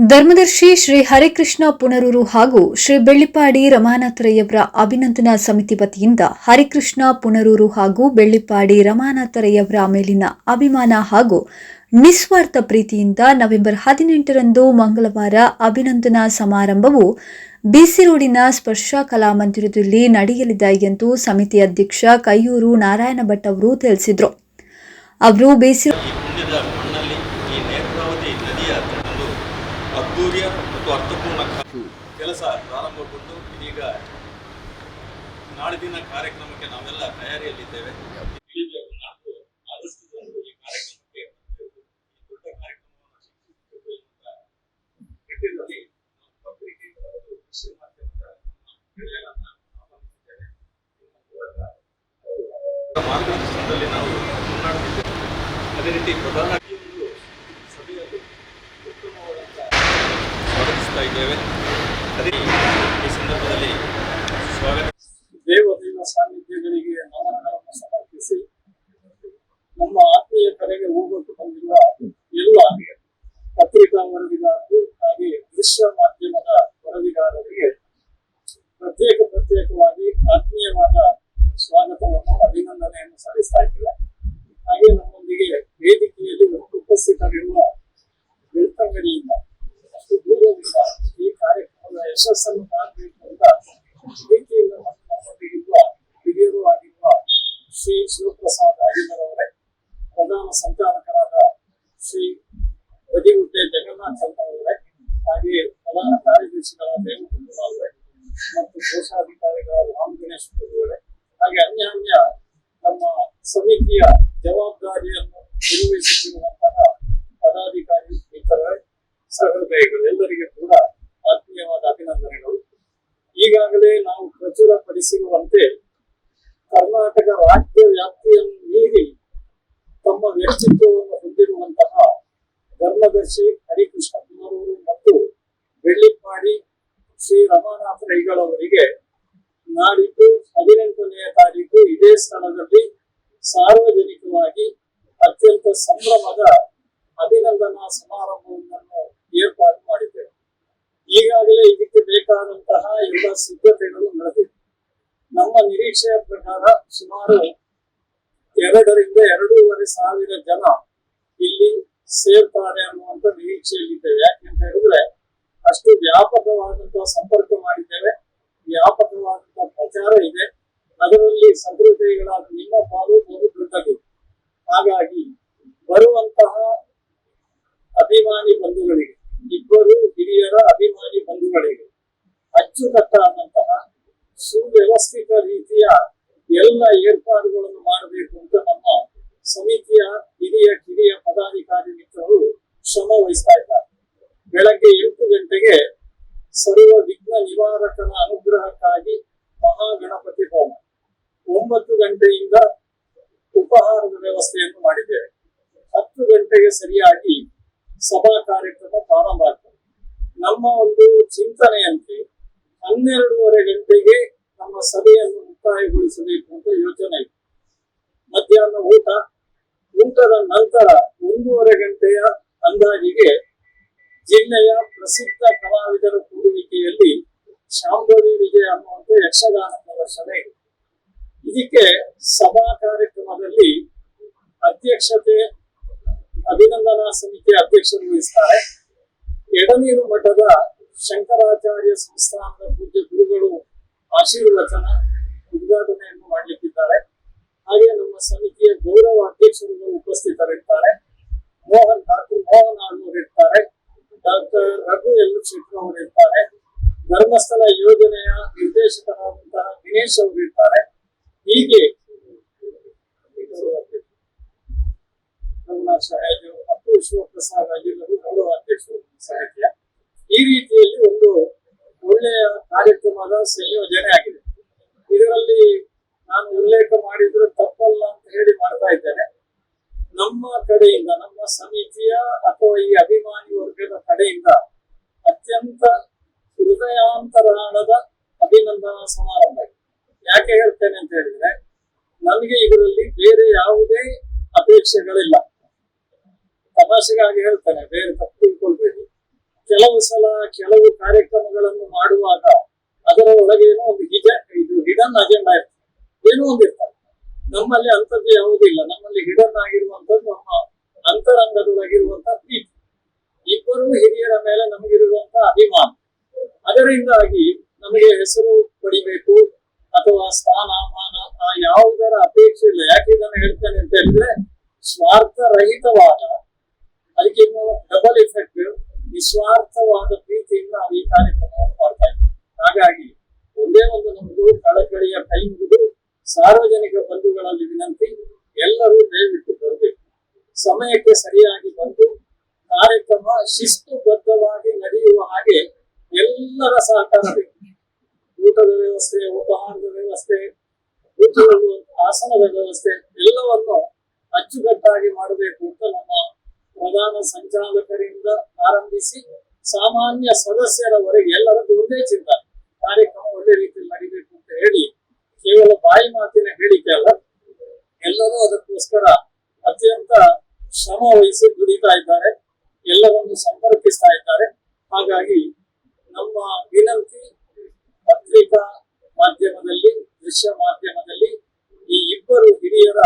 ಧರ್ಮದರ್ಶಿ ಶ್ರೀ ಹರಿಕೃಷ್ಣ ಪುನರೂರು ಹಾಗೂ ಶ್ರೀ ಬೆಳ್ಳಿಪಾಡಿ ರಮಾನಾಥರಯ್ಯವರ ಅಭಿನಂದನಾ ಸಮಿತಿ ವತಿಯಿಂದ ಹರಿಕೃಷ್ಣ ಪುನರೂರು ಹಾಗೂ ಬೆಳ್ಳಿಪಾಡಿ ರಮಾನಾಥರಯ್ಯವರ ಮೇಲಿನ ಅಭಿಮಾನ ಹಾಗೂ ನಿಸ್ವಾರ್ಥ ಪ್ರೀತಿಯಿಂದ ನವೆಂಬರ್ ಹದಿನೆಂಟರಂದು ಮಂಗಳವಾರ ಅಭಿನಂದನಾ ಸಮಾರಂಭವು ಬಿಸಿ ರೋಡಿನ ಸ್ಪರ್ಶ ಕಲಾಮಂದಿರದಲ್ಲಿ ನಡೆಯಲಿದೆ ಎಂದು ಸಮಿತಿ ಅಧ್ಯಕ್ಷ ಕೈಯೂರು ನಾರಾಯಣ ಭಟ್ ಅವರು ತಿಳಿಸಿದರು. ಅವರು ಬೇಸಿ ಈ ಪುಣ್ಯದ ಮಣ್ಣಲ್ಲಿ ಈ ನೇತ್ರಾವತಿ ನದಿಯ ಒಂದು ಅದ್ಧೂರಿಯ ಮತ್ತು ಅರ್ಥಪೂರ್ಣ ಕ- ಕೆಲಸ ಪ್ರಾರಂಭಗೊಂಡು ಇದೀಗ ನಾಳಿನ ಕಾರ್ಯಕ್ರಮಕ್ಕೆ ನಾವೆಲ್ಲ ತಯಾರಿಯಲ್ಲಿದ್ದೇವೆ. ಆದಷ್ಟು ಜನರು ಈ ಕಾರ್ಯಕ್ರಮಕ್ಕೆ ಮಾರ್ಗದರ್ಶನದಲ್ಲಿ ನಾವು ಮಾತನಾಡುತ್ತಿದ್ದೇವೆ ಅದೇ ರೀತಿ ಪ್ರಧಾನ ಸಭೆಯಲ್ಲಿ ಉತ್ತಮವಾದಂಥ ಸ್ವಾಗತಿಸ್ತಾ ಇದ್ದೇವೆ. ಈ ಸಂದರ್ಭದಲ್ಲಿ ಸ್ವಾಗತ. ಸಾನ್ನಿಧ್ಯಗಳಿಗೆ ನಮನಗಳನ್ನು ಸಮರ್ಪಿಸಿ ನಮ್ಮ ಆತ್ಮೀಯ ಕರೆಗೆ ಹೋಗಲು ಬಂದಿರುವ ಶ್ರೀ ಶಿವಪ್ರಸಾದ್ ಅಡಿಗರವರೇ ಪ್ರಧಾನ ಸಂಚಾಲಕರಾದ ಶ್ರೀ ಬದಿಗುಡ್ಡೆ ಜಗನ್ನಾಥ್ ಅವರೇ ಹಾಗೆಯೇ ಪ್ರಧಾನ ಕಾರ್ಯದರ್ಶಿಗಳಾದ ಅವರೇ ಮತ್ತು ಕೋಶಾಧಿಕಾರಿಗಳಾದ ರಾಮ್ ಗಣೇಶ್ ಅವರೇ, ಹಾಗೆ ಅನ್ಯಾನ್ಯ ನಮ್ಮ ಸಮಿತಿಯ ಜವಾಬ್ದಾರಿಯನ್ನು ನಿರ್ವಹಿಸುತ್ತಿರುವಂತಹ ಪದಾಧಿಕಾರಿ ಇತರೆ ಸಹೃದಯಗಳು ಎಲ್ಲರಿಗೆ ಕೂಡ ಆತ್ಮೀಯವಾದ ಅಭಿನಂದನೆಗಳು. ಈಗಾಗಲೇ ನಾವು ಪ್ರಚುರಪಡಿಸಿರುವಂತೆ ಸಂಭ್ರಮದ ಅಭಿನಂದನಾ ಸಮಾರಂಭವನ್ನು ಏರ್ಪಾಡು ಮಾಡಿದ್ದೇವೆ. ಈಗಾಗಲೇ ಇದಕ್ಕೆ ಬೇಕಾದಂತಹ ಎಲ್ಲ ಸಿದ್ಧತೆಗಳು ನಡೆದಿವೆ. ನಮ್ಮ ನಿರೀಕ್ಷೆಯ ಪ್ರಕಾರ ಸುಮಾರು ಎರಡರಿಂದ ಎರಡೂವರೆ ಸಾವಿರ ಜನ ಇಲ್ಲಿ ಸೇರ್ತಾರೆ ಅನ್ನುವಂತ ನಿರೀಕ್ಷೆಯಲ್ಲಿದ್ದೇವೆ. ಯಾಕೆಂತ ಹೇಳಿದ್ರೆ ಅಷ್ಟು ವ್ಯಾಪಕವಾದಂತಹ ಸಂಪರ್ಕ ಮಾಡಿದ್ದೇವೆ. ವ್ಯಾಪಕವಾದಂತಹ ಪ್ರಚಾರ ಇದೆ. ಅದರಲ್ಲಿ ಸಂಪ್ರದಾಯಗಳಾದ ನಿಮ್ಮ ಪಾಲು ಬಹು ದೊಡ್ಡದು. ಹಾಗಾಗಿ ಬರುವಂತಹ ಅಭಿಮಾನಿ ಬಂಧುಗಳಿಗೆ, ಇಬ್ಬರು ಹಿರಿಯರ ಅಭಿಮಾನಿ ಬಂಧುಗಳಿಗೆ, ಅಚ್ಚುಕಟ್ಟಾದಂತಹ ಸುವ್ಯವಸ್ಥಿತ ರೀತಿಯ ಎಲ್ಲ ಏರ್ಪಾಡುಗಳನ್ನು ಮಾಡಬೇಕು ಅಂತ ನಮ್ಮ ಸಮಿತಿಯ ಹಿರಿಯ ಕಿರಿಯ ಪದಾಧಿಕಾರಿ ಮಿತ್ರರು ಶ್ರಮ ವಹಿಸ್ತಾ ಇದ್ದಾರೆ. ಬೆಳಗ್ಗೆ ಎಂಟು ಗಂಟೆಗೆ ಸರ್ವ ವಿಘ್ನ ನಿವಾರಕನ ಅನುಗ್ರಹಕ್ಕಾಗಿ ಮಹಾಗಣಪತಿ ಹೋಮ. ಒಂಬತ್ತು ಗಂಟೆಯಿಂದ ಉಪಹಾರದ ವ್ಯವಸ್ಥೆಯನ್ನು ಮಾಡಿದ್ದೇವೆ. ಹತ್ತು ಗಂಟೆಗೆ ಸರಿಯಾಗಿ ಸಭಾ ಕಾರ್ಯಕ್ರಮ ಪ್ರಾರಂಭ ಆಗ್ತದೆ. ನಮ್ಮ ಒಂದು ಚಿಂತನೆಯಂತೆ ಹನ್ನೆರಡೂವರೆ ಗಂಟೆಗೆ ನಮ್ಮ ಸಭೆಯನ್ನು ಮುಕ್ತಾಯಗೊಳಿಸಬೇಕು ಅಂತ ಯೋಚನೆ ಇದೆ. ಮಧ್ಯಾಹ್ನ ಊಟ, ಊಟದ ನಂತರ ಒಂದೂವರೆ ಗಂಟೆಯ ಅಂದಾಜಿಗೆ ಜಿಲ್ಲೆಯ ಪ್ರಸಿದ್ಧ ಕಲಾವಿದರ ಕೂಡುವಿಕೆಯಲ್ಲಿ ಶಾಂಭವಿ ವಿಜಯ ಅನ್ನುವಂಥ ಯಕ್ಷಗಾನ ಪ್ರದರ್ಶನ ಇದೆ. ಇದಕ್ಕೆ ಸಭಾ ಕಾರ್ಯಕ್ರಮದಲ್ಲಿ ಅಧ್ಯಕ್ಷತೆ ಅಭಿನಂದನಾ ಸಮಿತಿ ಅಧ್ಯಕ್ಷರು ವಹಿಸ್ತಾರೆ. ಎಡನೀರು ಮಠದ ಶಂಕರಾಚಾರ್ಯ ಸಂಸ್ಥಾನದ ಪೂಜ್ಯ ಗುರುಗಳು ಆಶೀರ್ವಚನ ಉದ್ಘಾಟನೆಯನ್ನು ಮಾಡಲಿಕ್ಕಿದ್ದಾರೆ. ಹಾಗೆ ನಮ್ಮ ಸಮಿತಿಯ ಗೌರವ ಅಧ್ಯಕ್ಷರುಗಳು ಉಪಸ್ಥಿತರಿರ್ತಾರೆ. ಮೋಹನ್ ಡಾಕ್ಟರ್ ಮೋಹನ್ ಆಳ್ವರು ಇರ್ತಾರೆ ಡಾಕ್ಟರ್ ರಘು ಎಲ್ ಶೆಟ್ಟಿ ಅವರು ಇರ್ತಾರೆ ಧರ್ಮಸ್ಥಳ ಯೋಜನೆಯ ನಿರ್ದೇಶಕರಾದಂತಹ ದಿನೇಶ್ ಅವರು ಇರ್ತಾರೆ ಹೀಗೆ ರಘುನಾಥ್ ಶಾಯಜು ಅಪ್ಪು ಶಿವಪ್ರಸಾದ್ ಅಜಿಲರು ಗೌರವ ಅಧ್ಯಕ್ಷರು ಸಾಹಿತ್ಯ ಈ ರೀತಿಯಲ್ಲಿ ಒಂದು ಒಳ್ಳೆಯ ಕಾರ್ಯಕ್ರಮದ ಸಂಯೋಜನೆ ಆಗಿದೆ. ಇದರಲ್ಲಿ ನಾನು ಉಲ್ಲೇಖ ಮಾಡಿದ್ರೆ ತಪ್ಪಲ್ಲ ಅಂತ ಹೇಳಿ ಮಾಡ್ತಾ ಇದ್ದೇನೆ. ನಮ್ಮ ಕಡೆಯಿಂದ, ನಮ್ಮ ಸಮಿತಿಯ ಅಥವಾ ಈ ಅಭಿಮಾನಿ ವರ್ಗದ ಕಡೆಯಿಂದ ಅತ್ಯಂತ ಹೃದಯಾಂತರಾಳದ ಅಭಿನಂದನಾ ಸಮಾರಂಭ ಯಾಕೆ ಹೇಳ್ತೇನೆ ಅಂತ ಹೇಳಿದ್ರೆ ನನಗೆ ಇದರಲ್ಲಿ ಬೇರೆ ಯಾವುದೇ ಅಪೇಕ್ಷೆಗಳಿಲ್ಲ. ತಮಾಷೆಗಾಗಿ ಹೇಳ್ತಾನೆ, ಬೇರೆ ತಪ್ಪು ತಿಳ್ಕೊಳ್ಬೇಡಿ. ಕೆಲವು ಸಲ ಕೆಲವು ಕಾರ್ಯಕ್ರಮಗಳನ್ನು ಮಾಡುವಾಗ ಅದರ ಒಳಗೆ ಏನೋ ಒಂದು ಹಿಜ, ಇದು ಹಿಡನ್ ಅಜೆಂಡಾ ಇರ್ತದೆ. ಏನೋ ಒಂದು ಇರ್ತದೆ. ನಮ್ಮಲ್ಲಿ ಅಂಥದ್ದು ಯಾವುದೂ ಇಲ್ಲ. ನಮ್ಮಲ್ಲಿ ಹಿಡನ್ ಆಗಿರುವಂಥದ್ದು ನಮ್ಮ ಅಂತರಂಗದೊಳಗಿರುವಂತಹ ಪ್ರೀತಿ. ಇಬ್ಬರು ಹಿರಿಯರ ಮೇಲೆ ನಮಗಿರುವಂತ ಅಭಿಮಾನ. ಅದರಿಂದಾಗಿ ನಮಗೆ ಹೆಸರು ಪಡಿಬೇಕು ಅಥವಾ ಸ್ಥಾನ, ಮಾನ ಯಾವುದರ ಅಪೇಕ್ಷೆ ಇಲ್ಲ. ಯಾಕೆ ನಾನು ಹೇಳ್ತೇನೆ ಅಂತ ಹೇಳಿದ್ರೆ ಸ್ವಾರ್ಥ ರಹಿತವಾದ ಅದಕ್ಕೆ ಇನ್ನು ಡಬಲ್ ಎಫೆಕ್ಟ್ ನಿಸ್ವಾರ್ಥವಾದ ಪ್ರೀತಿಯಿಂದ ನಾವು ಈ ಕಾರ್ಯಕ್ರಮವನ್ನು ಮಾಡ್ತಾ ಇದ್ದೀವಿ ಹಾಗಾಗಿ ಒಂದೇ ಒಂದು ನಮ್ಮದು ಕಳಕಳಿಯ ಕೈ ಮುಗಿದು ಸಾರ್ವಜನಿಕ ಬಂಧುಗಳಲ್ಲಿ ವಿನಂತಿ, ಎಲ್ಲರೂ ದಯವಿಟ್ಟು ಬರಬೇಕು. ಸಮಯಕ್ಕೆ ಸರಿಯಾಗಿ ಬಂದು ಕಾರ್ಯಕ್ರಮ ಶಿಸ್ತುಬದ್ಧವಾಗಿ ನಡೆಯುವ ಹಾಗೆ ಎಲ್ಲರ ಸಹಕಾರ ಬೇಕು ಊಟದ ವ್ಯವಸ್ಥೆ, ಉಪಹಾರದ ವ್ಯವಸ್ಥೆ ಕೂತುಕೊಳ್ಳುವ ಆಸನದ ವ್ಯವಸ್ಥೆ, ಎಲ್ಲವನ್ನು ಅಚ್ಚುಕಟ್ಟಾಗಿ ಮಾಡಬೇಕು ಅಂತ ನಮ್ಮ ಪ್ರಧಾನ ಸಂಚಾಲಕರಿಂದ ಆರಂಭಿಸಿ ಸಾಮಾನ್ಯ ಸದಸ್ಯರವರೆಗೆ ಎಲ್ಲರದ್ದು ಒಂದೇ ಚಿಂತ. ಕಾರ್ಯಕ್ರಮ ಒಳ್ಳೆ ರೀತಿಯಲ್ಲಿ ನಡಿಬೇಕು ಅಂತ ಹೇಳಿ ಕೇವಲ ಬಾಯಿ ಮಾತಿನ ಹೇಳಿಕೆ ಅಲ್ಲ, ಎಲ್ಲರೂ ಅದಕ್ಕೋಸ್ಕರ ಅತ್ಯಂತ ಶ್ರಮ ವಹಿಸಿ ದುಡಿತಾ ಇದ್ದಾರೆ ಎಲ್ಲರನ್ನು ಸಂಪರ್ಕಿಸ್ತಾ ಇದ್ದಾರೆ ಹಾಗಾಗಿ ನಮ್ಮ ವಿನಂತಿ ಪತ್ರಿಕಾ ಮಾಧ್ಯಮದಲ್ಲಿ ದೃಶ್ಯ ಮಾಧ್ಯಮದಲ್ಲಿ ಈ ಇಬ್ಬರು ಹಿರಿಯರ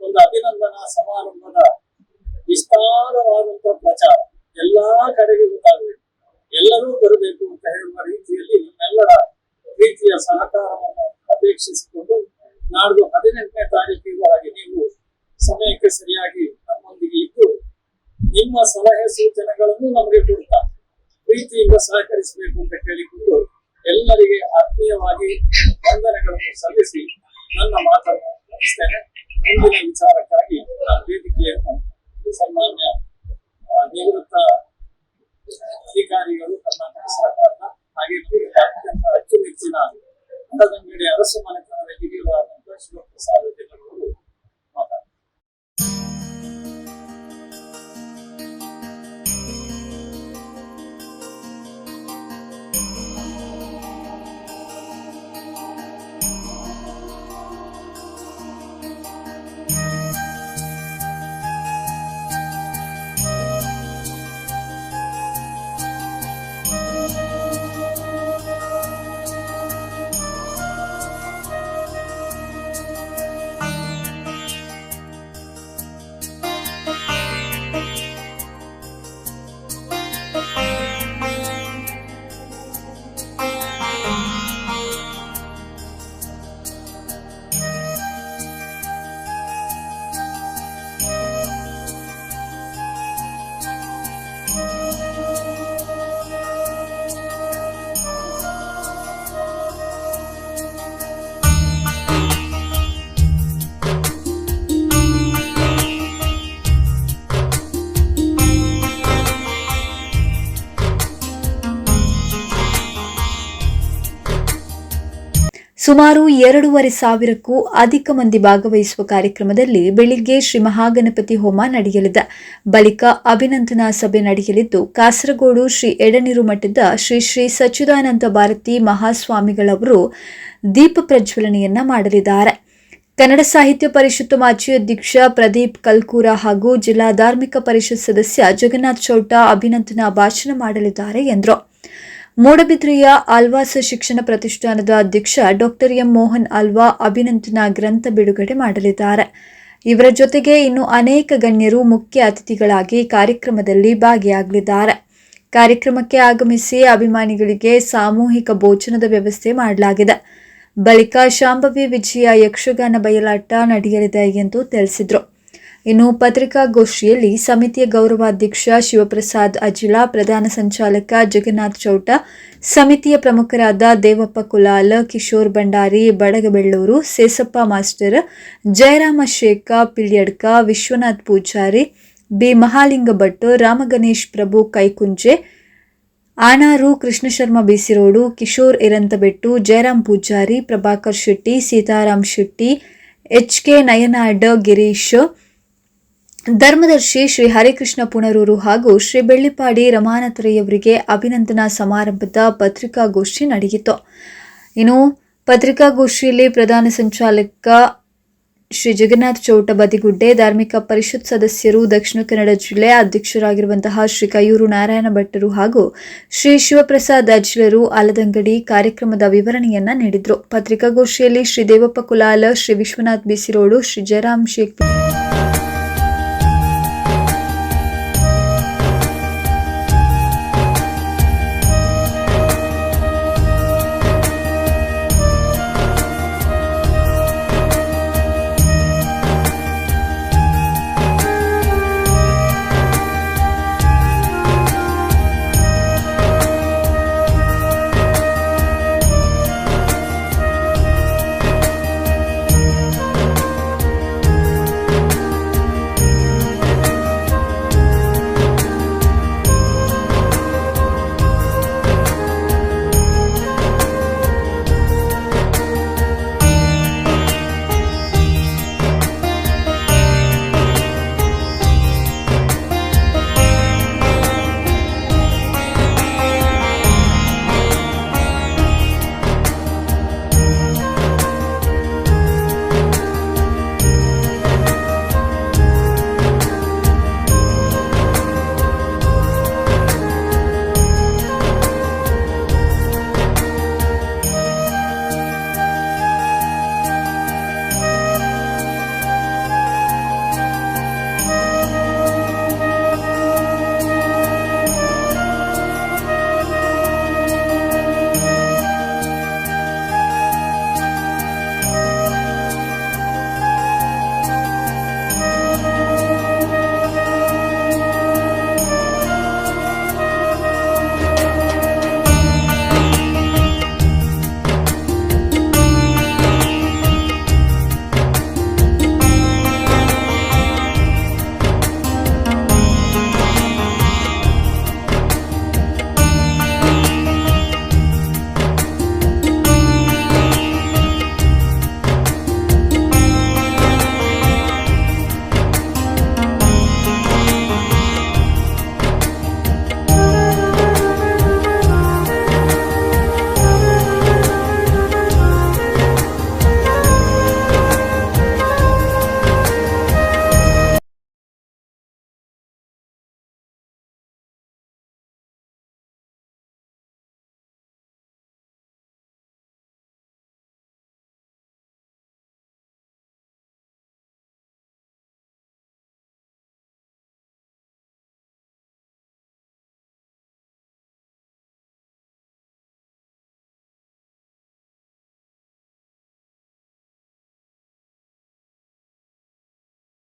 ಒಂದು ಅಭಿನಂದನಾ ಸಮಾರಂಭದ ವಿಸ್ತಾರವಾದಂತಹ ಪ್ರಚಾರ ಎಲ್ಲಾ ಕಡೆಗೆ ಗೊತ್ತಾಗಬೇಕು ಎಲ್ಲರೂ ಬರಬೇಕು ಅಂತ ಹೇಳುವ ರೀತಿಯಲ್ಲಿ ನಿಮ್ಮೆಲ್ಲರ ಪ್ರೀತಿಯ ಸಹಕಾರವನ್ನು ಅಪೇಕ್ಷಿಸಿಕೊಂಡು ನಾಡ್ದು ಹದಿನೆಂಟನೇ ತಾರೀಕಿಗೂ ಹಾಗೆ ನೀವು ಸಮಯಕ್ಕೆ ಸರಿಯಾಗಿ ನಮ್ಮೊಂದಿಗೆ ಇದ್ದು ನಿಮ್ಮ ಸಲಹೆ ಸೂಚನೆಗಳನ್ನು ನಮಗೆ ಕೊಡ್ತಾ ಪ್ರೀತಿಯಿಂದ ಸಹಕರಿಸಬೇಕು ಅಂತ ಕೇಳಿಕೊಂಡು ಎಲ್ಲರಿಗೆ ಆತ್ಮೀಯವಾಗಿ ವಂದನೆಗಳನ್ನು ಸಲ್ಲಿಸಿ ನನ್ನ ಇಂದಿನ ಮುಗಿಸ್ತೇನೆ ಸುಮಾರು ಎರಡೂವರೆ ಸಾವಿರಕ್ಕೂ ಅಧಿಕ ಮಂದಿ ಭಾಗವಹಿಸುವ ಕಾರ್ಯಕ್ರಮದಲ್ಲಿ ಬೆಳಿಗ್ಗೆ ಶ್ರೀ ಮಹಾಗಣಪತಿ ಹೋಮ ನಡೆಯಲಿದೆ. ಬಳಿಕ ಅಭಿನಂದನಾ ಸಭೆ ನಡೆಯಲಿದ್ದು, ಕಾಸರಗೋಡು ಶ್ರೀ ಎಡನೀರು ಮಠದ ಶ್ರೀ ಶ್ರೀ ಸಚ್ಚಿದಾನಂದ ಭಾರತಿ ಮಹಾಸ್ವಾಮಿಗಳವರು ದೀಪ ಪ್ರಜ್ವಲನೆಯನ್ನ ಮಾಡಲಿದ್ದಾರೆ. ಕನ್ನಡ ಸಾಹಿತ್ಯ ಪರಿಷತ್ತು ಮಾಜಿ ಅಧ್ಯಕ್ಷ ಪ್ರದೀಪ್ ಕಲ್ಕೂರ ಹಾಗೂ ಜಿಲ್ಲಾ ಧಾರ್ಮಿಕ ಪರಿಷತ್ ಸದಸ್ಯ ಜಗನ್ನಾಥ್ ಚೌಟ ಅಭಿನಂದನಾ ಭಾಷಣ ಮಾಡಲಿದ್ದಾರೆ ಎಂದರು. ಮೂಡಬಿದ್ರೆಯ ಆಲ್ವಾಸ ಶಿಕ್ಷಣ ಪ್ರತಿಷ್ಠಾನದ ಅಧ್ಯಕ್ಷ ಡಾಕ್ಟರ್ ಎಂ ಮೋಹನ್ ಆಲ್ವಾ ಅಭಿನಂದನಾ ಗ್ರಂಥ ಬಿಡುಗಡೆ ಮಾಡಲಿದ್ದಾರೆ. ಇವರ ಜೊತೆಗೆ ಇನ್ನು ಅನೇಕ ಗಣ್ಯರು ಮುಖ್ಯ ಅತಿಥಿಗಳಾಗಿ ಕಾರ್ಯಕ್ರಮದಲ್ಲಿ ಭಾಗಿಯಾಗಲಿದ್ದಾರೆ. ಕಾರ್ಯಕ್ರಮಕ್ಕೆ ಆಗಮಿಸಿ ಅಭಿಮಾನಿಗಳಿಗೆ ಸಾಮೂಹಿಕ ಭೋಜನದ ವ್ಯವಸ್ಥೆ ಮಾಡಲಾಗಿದೆ. ಬಳಿಕ ಶಾಂಭವಿ ವಿಜಯ ಯಕ್ಷಗಾನ ಬಯಲಾಟ ನಡೆಯಲಿದೆ ಎಂದು ತಿಳಿಸಿದರು. ಇನ್ನು ಪತ್ರಿಕಾಗೋಷ್ಠಿಯಲ್ಲಿ ಸಮಿತಿಯ ಗೌರವಾಧ್ಯಕ್ಷ ಶಿವಪ್ರಸಾದ್ ಅಜಿಲಾ, ಪ್ರಧಾನ ಸಂಚಾಲಕ ಜಗನ್ನಾಥ್ ಚೌಟ, ಸಮಿತಿಯ ಪ್ರಮುಖರಾದ ದೇವಪ್ಪ ಕುಲಾಲ, Kishore Bhandari, Badagabellur, Sesappa master, Jayarama ಶೇಖ, Pilyadka, Vishwanath Poojary, B. Mahalinga Bhat, Ramaganesh Prabhu Kaikunje ಆನಾರು Krishnasharma B C Road, Kishore Irantabettu, Jayaram Poojari, Prabhakar Shetty, Sitaram Shetty, H K Nayanad, Girish ಧರ್ಮದರ್ಶಿ Shri Harikrishna ಪುಣರೂರು ಹಾಗೂ ಶ್ರೀ ಬೆಳ್ಳಿಪಾಡಿ ರಮಾನಾಥರಯ್ಯವರಿಗೆ ಅಭಿನಂದನಾ ಸಮಾರಂಭದ ಪತ್ರಿಕಾಗೋಷ್ಠಿ ನಡೆಯಿತು. ಇನ್ನು ಪತ್ರಿಕಾಗೋಷ್ಠಿಯಲ್ಲಿ ಪ್ರಧಾನ ಸಂಚಾಲಕ ಶ್ರೀ ಜಗನ್ನಾಥ್ ಚೌಟ ಬದಿಗುಡ್ಡೆ, ಧಾರ್ಮಿಕ ಪರಿಷತ್ ಸದಸ್ಯರು, ದಕ್ಷಿಣ ಕನ್ನಡ ಜಿಲ್ಲೆ ಅಧ್ಯಕ್ಷರಾಗಿರುವಂತಹ ಶ್ರೀ ಕಯೂರು ನಾರಾಯಣ ಭಟ್ಟರು ಹಾಗೂ ಶ್ರೀ ಶಿವಪ್ರಸಾದ್ ಅಜ್ಲರು ಆಲದಂಗಡಿ ಕಾರ್ಯಕ್ರಮದ ವಿವರಣೆಯನ್ನ ನೀಡಿದರು. ಪತ್ರಿಕಾಗೋಷ್ಠಿಯಲ್ಲಿ ಶ್ರೀ ದೇವಪ್ಪ ಕುಲಾಲ, ಶ್ರೀ ವಿಶ್ವನಾಥ್ ಬಿಸಿರೋಡು, ಶ್ರೀ ಜಯರಾಮ್ ಶೇಖ್